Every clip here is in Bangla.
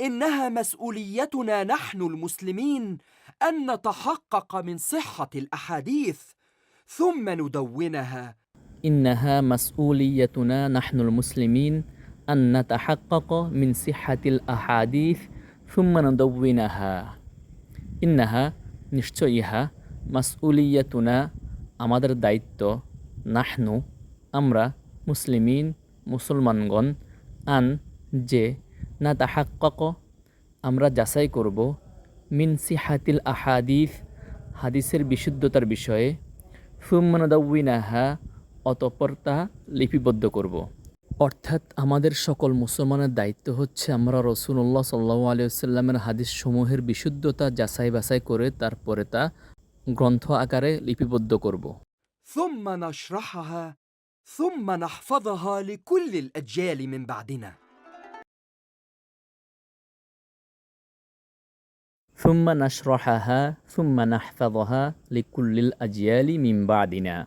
إنها مسؤوليتنا نحن المسلمين أن نتحقق من صحة الأحاديث ثم ندونها إنها مسؤوليتنا نحن المسلمين أن نتحقق من صحة الأحاديث ثم ندونها إنها নিশ্চয় ইহা মাসউলিয়াতুনা আমাদের দায়িত্ব নাহনু আমরা মুসলিমিন মুসলমানগণ আন যে না তাহাক্কক আমরা যাচাই করব মিন সিহাতিল আহাদিস হাদিসের বিশুদ্ধতার বিষয়ে ফুম্মানদাউিনাহা অতঃপর তা লিপিবদ্ধ করব অর্থাৎ আমাদের সকল মুসলমানের দায়িত্ব হচ্ছে আমরা রসুল্লাহ সাল্লাহ আলিয়াল্লামের হাদিস সমূহের বিশুদ্ধতা যাচাই বাছাই করে তারপরে তা গ্রন্থ আকারে লিপিবদ্ধ করব ثم نشرحها ثم نحفظها لكل الأجيال من بعدنا ثُمَّ نَشْرَحَهَا, ثُمَّ نَحْفَظَهَا لِكُلِّ الْأَجْيَالِ مِنْ بَعْدِنَا۔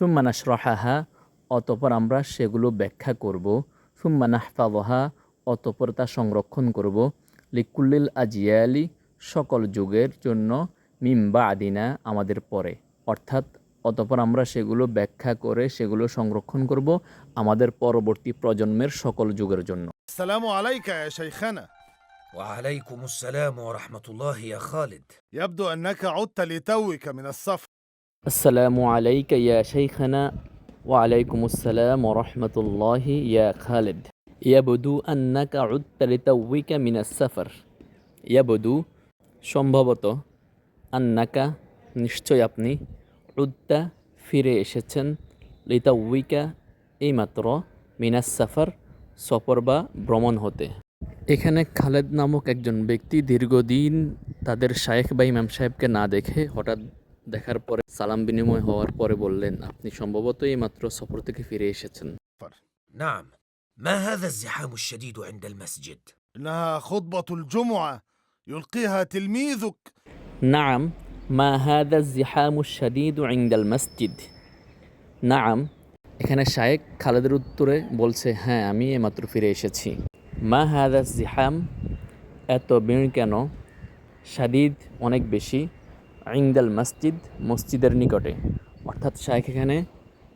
ثُمَّ نَشْرَحَهَا, অতপর আমরা সেগুলো ব্যাখ্যা করব। ثُمَّ نَحْفَظَهَا, অতপর তা সংরক্ষণ করব। লিকুল্লিল আজিয়ালি সকল যুগের জন্য মিম্বা আদিনা আমাদের পরে। অর্থাৎ অতপর আমরা সেগুলো ব্যাখ্যা করে সেগুলো সংরক্ষণ করব আমাদের পরবর্তী প্রজন্মের সকল যুগের জন্য। আসসালামু আলাইকা শাইখানা। وعليكم السلام ورحمة الله يا خالد يبدو أنك عدت لتوك من السفر আসসালামু আলাইকা ইয়া শাইখানা وعليكم السلام ورحمة الله يا خالد يبدو أنك عدت لتوك من السفر يبدو সম্ভবত আন্নাকা নিশ্চয় আপনি উদ্দা ফিরে এসেছেন লিতাউইকা এইমাত্র মিনাস সাফার সফর বা ভ্রমণ হতে এখানে খালেদ নামক একজন ব্যক্তি দীর্ঘদিন তাদের শায়েখ বা ইমাম সাহেবকে না দেখে হঠাৎ দেখার পরে সালাম বিনিময় হওয়ার পরে বললেন আপনি সম্ভবত এইমাত্র সফর থেকে ফিরে এসেছেন نعم ما هذا الزحام الشديد عند المسجد؟ إنها خطبة الجمعة يلقيها تلميذك নাম মা হাদা জিহামু শাদিদ ইংদাল মসজিদ নাম এখানে শায়েক খালেদের উত্তরে বলছে হ্যাঁ আমি এইমাত্র ফিরে এসেছি মা হাদা জিহাম, এত ভিড় কেন? শাদিদ অনেক বেশি আইন্দাল মসজিদ, মসজিদের নিকটে। অর্থাৎ শায়েখ এখানে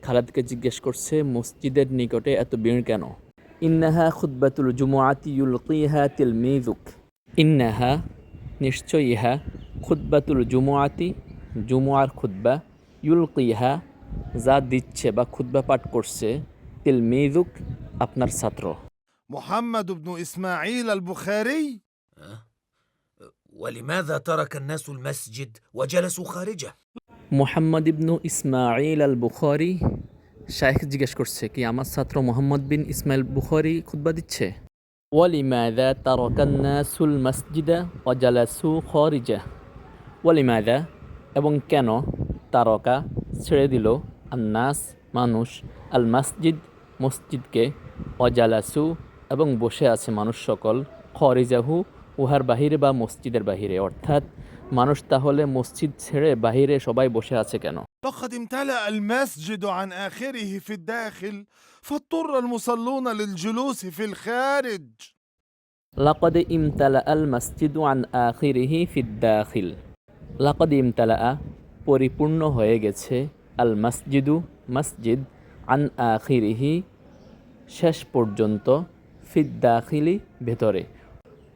খালেদকে জিজ্ঞেস করছে, মসজিদের নিকটে এত ভিড় কেন? ইন্নাহা খুদ্বাতুল জুমুআতি ইউলকিহা তিলমিজুক ইন্নাহা নিশ্চয় ইহা খুদ্বাতুল জুমুআতি জুমুয়ার খুদ্বা ইউলকিহা, যা দিচ্ছে বা খুদ্বা পাঠ করছে তিলমিজুক আপনার ছাত্র। محمد بن إسماعيل البخاري أه؟ ولماذا ترك الناس المسجد وجلسوا خارجه؟ মোহাম্মদ ইবনু ইসমাইল আল বুখারি শাইখ জিজ্ঞেস করছে কি আমার ছাত্র মোহাম্মদ বিন ইসমাইল বুখারি খুতবা দিচ্ছে ওয়ালিমাদা তারকান্নাসুল মসজিদা ওয়াজালাসু খরিজা ওয়ালিমাদা এবং কেন তারকা ছেড়ে দিল আন্নাস মানুষ আল মসজিদ মসজিদকে অজালাসু এবং বসে আছে মানুষ সকল খরিজাহু উহার বাহিরে বা মসজিদের বাহিরে অর্থাৎ মানুষ তাহলে মসজিদ ছেড়ে বাহিরে সবাই বসে আছে কেন لقد امتلأ المسجد عن آخره في الداخل فاضطر المصلون للجلوس في الخارج লাকদ ইমতালা আল মসজিদু আন আখিরিহি ফিদ্দাখিল লাকদ ইমতালা পরিপূর্ণ হয়ে গেছে আল মসজিদু মসজিদ আন আখিরিহি শেষ পর্যন্ত ফিদ্দাখিলি ভেতরে,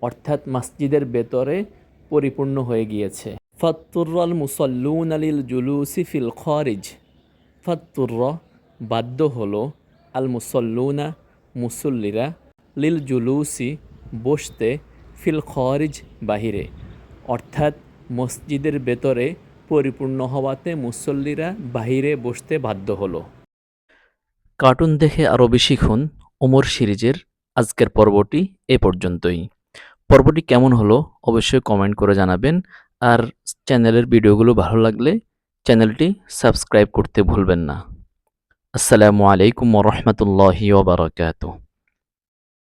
অর্থাৎ মসজিদের ভেতরে পরিপূর্ণ হয়ে গিয়েছে। ফাত্তুর্রাল মুসল্লুন আলিল জুলুসি ফিল খরিজ। ফাত্তুর্র বাধ্য হলো আল মুসল্লুনা মুসল্লিরা লিল জুলুসি বসতে ফিল খরিজ বাহিরে, অর্থাৎ মসজিদের ভেতরে পরিপূর্ণ হওয়াতে মুসল্লিরা বাহিরে বসতে বাধ্য হলো। কার্টুন দেখে আরও বেশি শিখুন ওমর সিরিজের আজকের পর্বটি এ পর্যন্তই। পর্বটি কেমন হলো অবশ্যই কমেন্ট করে জানাবেন। আর চ্যানেলের ভিডিওগুলো ভালো লাগলে চ্যানেলটি সাবস্ক্রাইব করতে ভুলবেন না। আসসালামু আলাইকুম রহমতুল্লাহি ওবরাকাতুহ